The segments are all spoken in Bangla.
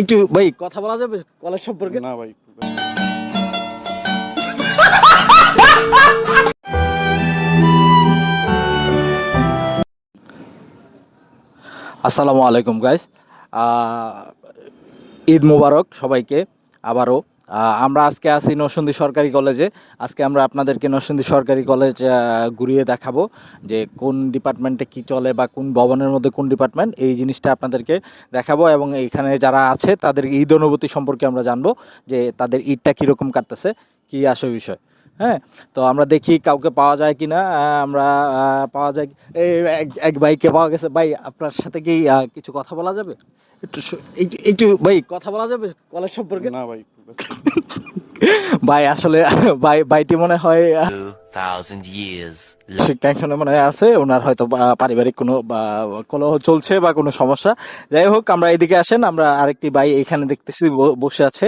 একটু ভাই কথা বলা যাবে কলেজ সম্পর্কে? না ভাই আসসালামু আলাইকুম গাইস ঈদ মুবারক সবাইকে আবারও। আমরা আজকে আছি নরসিংদী সরকারি কলেজে। আজকে আমরা আপনাদেরকে নরসিংদী সরকারি কলেজ ঘুরিয়ে দেখাবো যে কোন ডিপার্টমেন্টে কি চলে বা কোন ভবনের মধ্যে কোন ডিপার্টমেন্ট। এই জিনিসটা আপনাদেরকে দেখাবো এবং এইখানে যারা আছে, তাদের ঈদ অনুভূতি সম্পর্কে আমরা জানব যে তাদের ঈদটা কীরকম কাটতেছে, কি আসল বিষয়। হ্যাঁ তো আমরা দেখি কাউকে পাওয়া যায় কি না আমরা পাওয়া যায় এই এক- বাইকে পাওয়া গেছে। ভাই, আপনার সাথে কি কিছু কথা বলা যাবে? একটু- একটু ভাই, কথা বলা যাবে কলেজ সম্পর্কে? না ভাই ভাই আসলে ভাই ভাইটি মনে হয় আহ, 2,000 years মানসিক টেনশনে মনে হয় আছে ওনার হয়তো পারিবারিক কোনো বা কলহ চলছে বা কোনো সমস্যা। যাই হোক আমরা এদিকে আসেন আমরা আরেকটি ভাই এখানে দেখতেছি বসে আছে।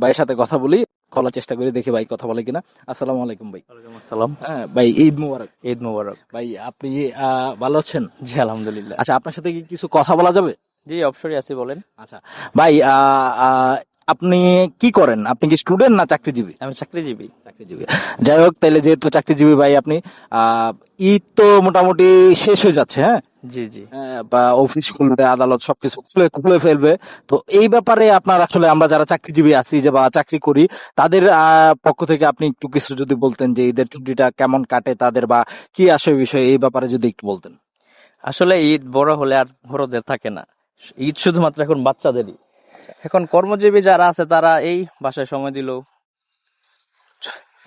ভাইয়ের সাথে কথা বলি কলার চেষ্টা করি দেখি ভাই কথা বলে কিনা। আসসালামু আলাইকুম ভাই। আসসালাম। হ্যাঁ ভাই ঈদ মুবারক। ঈদ মোবারক। ভাই আপনি আহ, ভালো আছেন? জি আলহামদুলিল্লাহ। আচ্ছা আপনার সাথে কি কিছু কথা বলা যাবে? জি অবসরই আছি বলেন। আচ্ছা ভাই আপনি কি করেন? আপনি কি স্টুডেন্ট না চাকরিজীবী? আমি চাকরিজীবী। চাকরিজীবী। যাই হোক তাহলে যেহেতু চাকরিজীবী ভাই আপনি ঈদ তো মোটামুটি শেষ হয়ে যাচ্ছে হ্যাঁ? জি জি। বা অফিস খুলবে আদালত সবকিছু খুলে খুলে ফেলবে। তো এই ব্যাপারে আপনার আসলে আমরা যারা চাকরিজীবী আছি যে বা চাকরি করি তাদের আহ, পক্ষ থেকে আপনি একটু কিছু যদি বলতেন যে ঈদের ছুটিটা কেমন কাটে তাদের বা কি আসে বিষয় এই ব্যাপারে যদি একটু বলতেন। আসলে ঈদ বড় হলে আর বড়দের থাকে না। ঈদ শুধুমাত্র এখন বাচ্চাদেরই। এখন কর্মজীবী যারা আছে তারা এই বাসায় সময় দিল।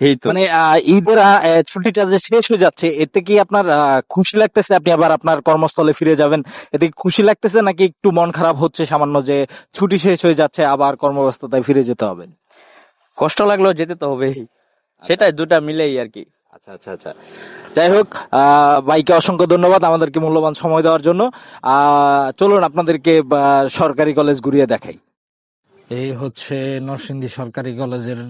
এই তো। মানে ঈদের ছুটিটা যে শেষ হয়ে যাচ্ছে এতে কি আপনার খুশি লাগতেছে আপনি আবার আপনার কর্মস্থলে ফিরে যাবেন? এতে কি খুশি লাগতেছে নাকি একটু মন খারাপ হচ্ছে সামান্য যে ছুটি শেষ হয়ে যাচ্ছে আবার কর্মব্যস্ততায় ফিরে যেতে হবে? কষ্ট লাগলেও যেতে তো হবেই। সেটাই দুটা মিলেই আর কি। আচ্ছা আচ্ছা আচ্ছা। যাই হোক আহ, ভাইকে অসংখ্য ধন্যবাদ আমাদেরকে মূল্যবান সময় দেওয়ার জন্য। আহ, চলুন আপনাদেরকে সরকারি কলেজ ঘুরিয়ে দেখাই। এই হচ্ছে নরসিংদী সরকারি কলেজের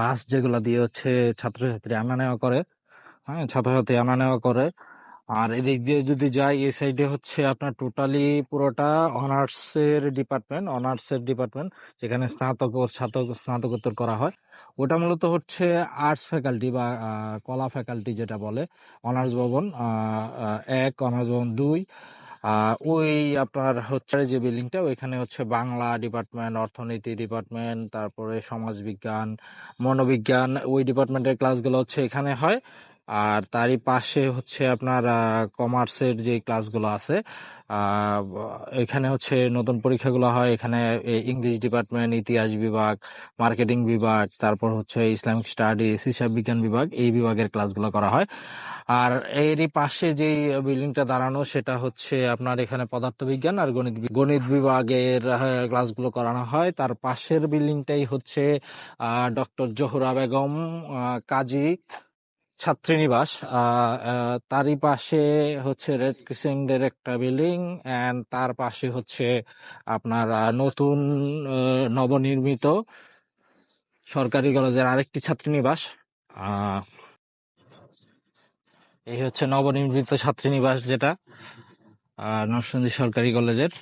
বাস যেগুলো দিয়ে হচ্ছে ছাত্রছাত্রী আনা নেওয়া করে। হ্যাঁ ছাত্রছাত্রী আনা নেওয়া করে। আর এদিক দিয়ে যদি যাই, এই সাইডে হচ্ছে আপনার টোটালি পুরোটা অনার্স এর ডিপার্টমেন্ট অনার্স এর ডিপার্টমেন্ট, যেখানে স্নাতক ও স্নাতক, স্নাতকোত্তর করা হয়। ওটা মূলত হচ্ছে আর্টস ফ্যাকাল্টি বা কলা ফ্যাকাল্টি যেটা বলে, অনার্স ভবন এক, অনার্স ভবন দুই ওই আপনার হচ্ছে যে বিল্ডিংটা, ওইখানে হচ্ছে বাংলা ডিপার্টমেন্ট, অর্থনীতি ডিপার্টমেন্ট, তারপরে সমাজবিজ্ঞান, মনোবিজ্ঞান, ওই ডিপার্টমেন্টের ক্লাসগুলো হচ্ছে এখানে হয়। আর তারই পাশে হচ্ছে আপনার কমার্সের যে ক্লাসগুলো আছে এখানে হচ্ছে নতুন পরীক্ষাগুলো হয়। এখানে ইংলিশ ডিপার্টমেন্ট ইতিহাস বিভাগ মার্কেটিং বিভাগ, তারপর হচ্ছে ইসলামিক স্টাডিজ হিসাব বিজ্ঞান বিভাগ, এই বিভাগের ক্লাসগুলো করা হয়। আর এরই পাশে যে বিল্ডিংটা দাঁড়ানো, সেটা হচ্ছে আপনার এখানে পদার্থবিজ্ঞান আর গণিত গণিত বিভাগের ক্লাসগুলো করানো হয়। তার পাশের বিল্ডিংটাই হচ্ছে ডক্টর জহুরা বেগম কাজী ছাত্রীনিবাস তারই পাশে হচ্ছে রেড ক্রিসেন্টের একটা বিল্ডিং অ্যান্ড তার পাশে হচ্ছে আপনার নতুন নবনির্মিত সরকারি কলেজের আরেকটি ছাত্রীনিবাস এই হচ্ছে নবনির্মিত ছাত্রীনিবাস যেটা নরসিংদী সরকারি কলেজের।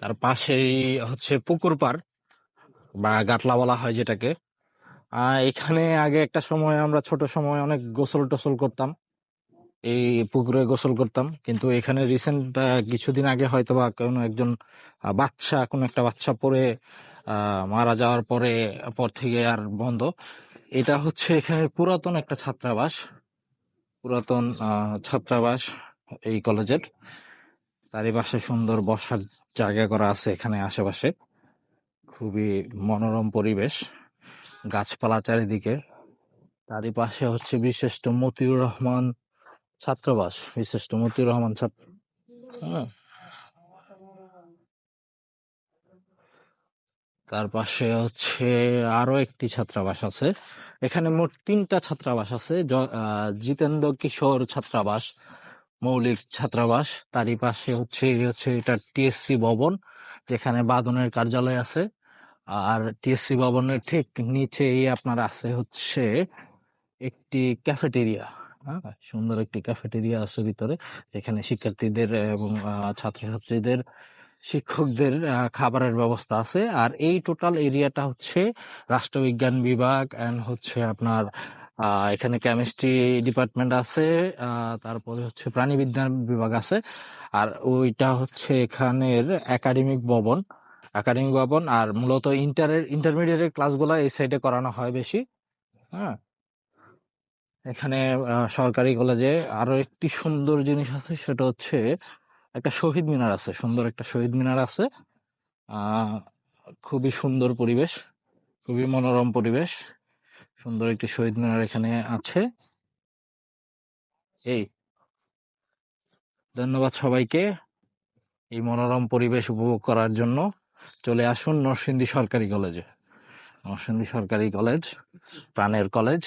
তার পাশেই হচ্ছে পুকুর পার বা গাটলা বলা হয় যেটাকে। এখানে আগে একটা সময় আমরা ছোট সময় অনেক গোসল টোসল করতাম। এই পুকুরে গোসল করতাম। কিন্তু এখানে রিসেন্ট কিছুদিন আগে হয়তো বা কোনো একজন বাচ্চা, কোনো একটা বাচ্চা পরে মারা যাওয়ার পরে, পর থেকে আর বন্ধ। এটা হচ্ছে এখানে পুরাতন একটা ছাত্রাবাস। পুরাতন ছাত্রাবাস এই কলেজের। তারই পাশে সুন্দর বসার জায়গা করা আছে এখানে আশেপাশে। খুবই মনোরম পরিবেশ। গাছপালা চারিদিকে। তারই পাশে হচ্ছে বিশিষ্ট মতিউর রহমান ছাত্রাবাস, বিশিষ্ট মতিউর রহমান ছাত্র হ্যাঁ। তার পাশে হচ্ছে আরও একটি ছাত্রাবাস আছে। এখানে মোট তিনটা ছাত্রাবাস আছে। জিতেন্দ্র কিশোর ছাত্রাবাস, মৌলিক ছাত্রাবাস। তারই পাশে হচ্ছে হচ্ছে এটা টিএসসি ভবন, যেখানে বাদনের কার্যালয় আছে। আর টিএসসি ভবনের ঠিক নিচেই আপনার আছে হচ্ছে একটি ক্যাফেটেরিয়া হ্যাঁ? সুন্দর একটি ক্যাফেটেরিয়া আছে ভিতরে এখানে শিক্ষার্থীদের এবং ছাত্রছাত্রীদের, শিক্ষকদের খাবারের ব্যবস্থা আছে। আর এই টোটাল এরিয়াটা হচ্ছে রাষ্ট্রবিজ্ঞান বিভাগ অ্যান্ড হচ্ছে আপনার এখানে কেমিস্ট্রি ডিপার্টমেন্ট আছে তারপরে হচ্ছে প্রাণীবিজ্ঞান বিভাগ আছে। আর ওইটা হচ্ছে এখানের একাডেমিক ভবন। একাডেমিক ভবন আর মূলত ইন্টারের ইন্টারমিডিয়েটের ক্লাসগুলো এই সাইডে করানো হয় বেশি হ্যাঁ? এখানে সরকারি কলেজে আরও একটি সুন্দর জিনিস আছে, সেটা হচ্ছে একটা শহীদ মিনার আছে, সুন্দর একটা শহীদ মিনার আছে। খুবই সুন্দর পরিবেশ, খুবই মনোরম পরিবেশ, সুন্দর একটি শহীদ মিনার এখানে আছে। এই, ধন্যবাদ সবাইকে এই মনোরম পরিবেশ উপভোগ করার জন্য। চলে আসুন নরসিংদী সরকারি কলেজে। নরসিংদী সরকারি কলেজ প্রাণের কলেজ।